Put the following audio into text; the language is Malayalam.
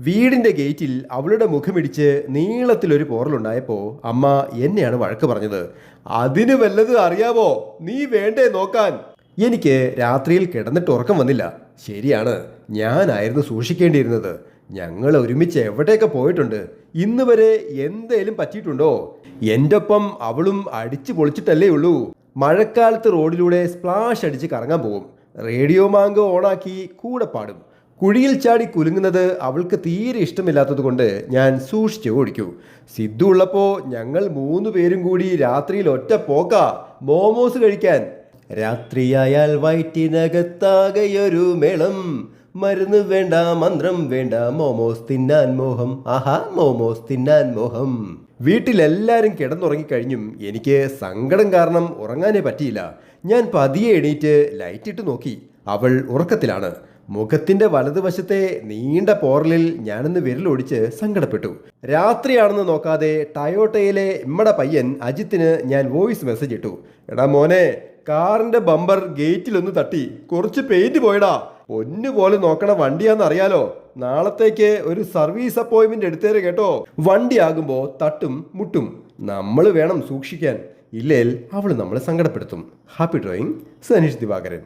വീടിന്റെ ഗേറ്റിൽ അവളുടെ മുഖമിടിച്ച് നീളത്തിലൊരു പോറലുണ്ടായപ്പോൾ അമ്മ എന്നെയാണ് വഴക്ക് പറഞ്ഞത്. അതിന് വല്ലത് അറിയാവോ? നീ വേണ്ടേ നോക്കാൻ? എനിക്ക് രാത്രിയിൽ കിടന്നിട്ട് ഉറക്കം വന്നില്ല. ശരിയാണ് ഞാനായിരുന്നു സൂക്ഷിക്കേണ്ടിയിരുന്നത്. ഞങ്ങൾ ഒരുമിച്ച് എവിടെയൊക്കെ പോയിട്ടുണ്ട്? ഇന്ന് വരെ എന്തേലും പറ്റിയിട്ടുണ്ടോ? എന്റെ ഒപ്പം അവളും അടിച്ചു പൊളിച്ചിട്ടല്ലേ ഉള്ളൂ. മഴക്കാലത്ത് റോഡിലൂടെ സ്പ്ലാഷ് അടിച്ച് കറങ്ങാൻ പോകും റേഡിയോ മാങ്ക് ഓണാക്കി കൂടെ പാടും. കുഴിയിൽ ചാടി കുലുങ്ങുന്നത് അവൾക്ക് തീരെ ഇഷ്ടമില്ലാത്തതുകൊണ്ട് ഞാൻ സൂക്ഷിച്ചു ഓടിക്കൂ. സിദ്ധു ഉള്ളപ്പോൾ ഞങ്ങൾ മൂന്ന് പേരും കൂടി രാത്രിയിൽ ഒറ്റ പോക്ക മോമോസ് കഴിക്കാൻ. രാത്രിയായാൽ വയറ്റിനകത്താകെയൊരു മേളം. മരുന്ന് വേണ്ട മന്ത്രം വേണ്ട മോമോസ് തിന്നാൻ മോഹം. ആഹാ മോമോസ് തിന്നാൻ മോഹം. വീട്ടിലെല്ലാവരും കിടന്നുറങ്ങിക്കഴിഞ്ഞും എനിക്ക് സങ്കടം കാരണം ഉറങ്ങാനേ പറ്റിയില്ല. ഞാൻ പതിയെ എണീറ്റ് ലൈറ്റിട്ട് നോക്കി. അവൾ ഉറക്കത്തിലാണ്. മുഖത്തിന്റെ വലതുവശത്തെ നീണ്ട പോറലിൽ ഞാനിന്ന് വിരലൊടിച്ച് സങ്കടപ്പെട്ടു. രാത്രിയാണെന്ന് നോക്കാതെ ടയോട്ടയിലെ ഇമ്മടെ പയ്യൻ അജിത്തിന് ഞാൻ വോയിസ് മെസ്സേജ് ഇട്ടു. എടാ മോനെ കാറിന്റെ ബമ്പർ ഗേറ്റിലൊന്ന് തട്ടി. കുറച്ച് പെയിന്റ് പോയടാ. പൊന്നു പോലെ നോക്കണ വണ്ടിയാണെന്നറിയാലോ നാളത്തേക്ക് ഒരു സർവീസ് അപ്പോയിന്റ്മെന്റ് എടുത്തേരെ കേട്ടോ. വണ്ടി ആകുമ്പോ തട്ടും മുട്ടും. നമ്മൾ വേണം സൂക്ഷിക്കാൻ. ഇല്ലേൽ അവൾ നമ്മളെ സങ്കടപ്പെടുത്തും. Happy drawing Sanish Divakaran.